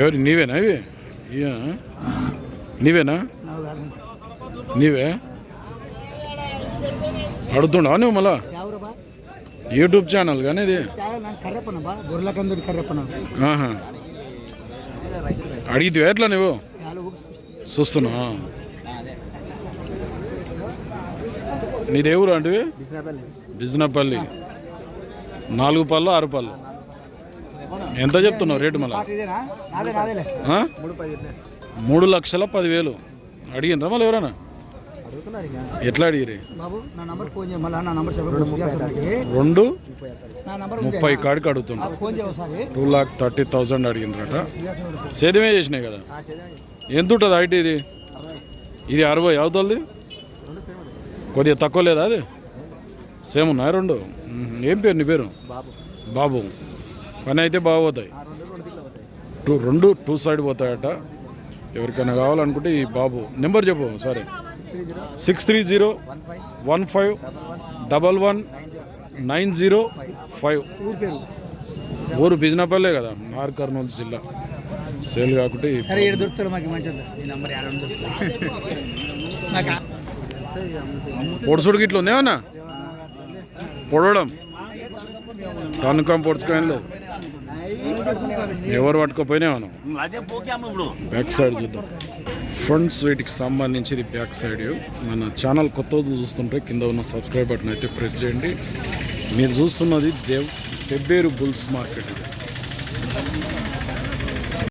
ఎవరి నీవేనా ఇవి? నీవేనా? నీవే? అడుగుతుండవా నువ్వు మళ్ళా? యూట్యూబ్ ఛానల్ కానీ ఇది? అడిగితే ఎట్లా నువ్వు? చూస్తున్నా. నీదేవురా అంటే బిజినపల్లి. నాలుగు పళ్ళు ఆరు పళ్ళు. ఎంత చెప్తున్నావు రేటు మళ్ళా? మూడు లక్షల పదివేలు. అడిగినరా మళ్ళీ ఎవరైనా? ఎట్లా అడిగిరి రెండు? ముప్పై కాడికి అడుగుతున్నా. టూ లాక్ థర్టీ థౌజండ్ అడిగినరట సేద్యమే చేసినాయి కదా? ఎంత ఉంటుంది హైట్ ఇది? ఇది అరవై అవుతుంది? కొద్దిగా తక్కువ లేదా అది? సేమ్ ఉన్నాయా రెండు. ఏం పేరు నీ పేరు? బాబు. బాబు. పని అయితే బాగోతాయి ఆ రెండు రెండు దిక్కులు పోతాయి. టూ రెండు టూ సైడ్ పోతాయట. ఎవరికైనా కావాలనుకుంటే ఈ బాబు. నెంబర్ చెప్పు సరే six three zero one five double one nine zero five. ఊరి బిజినపల్లే కదా నార్ కర్నూలు జిల్లా. సేల్ కాకుంటే ఈ సరే ఏడు పొడవడం. తనుకం పొడుచుకోని లేదు ఎవరు పట్టుకోపోయినా మనం. బ్యాక్ సైడ్ చూద్దాం. ఫ్రంట్స్ వీటికి సంబంధించి ఇది బ్యాక్ సైడ్ మన ఛానల్ కొత్త చూస్తుంటే కింద ఉన్న సబ్స్క్రైబ్ బటన్ అయితే ప్రెస్ చేయండి. మీరు చూస్తున్నది దేవ్ పెబ్బేరు బుల్స్ మార్కెట్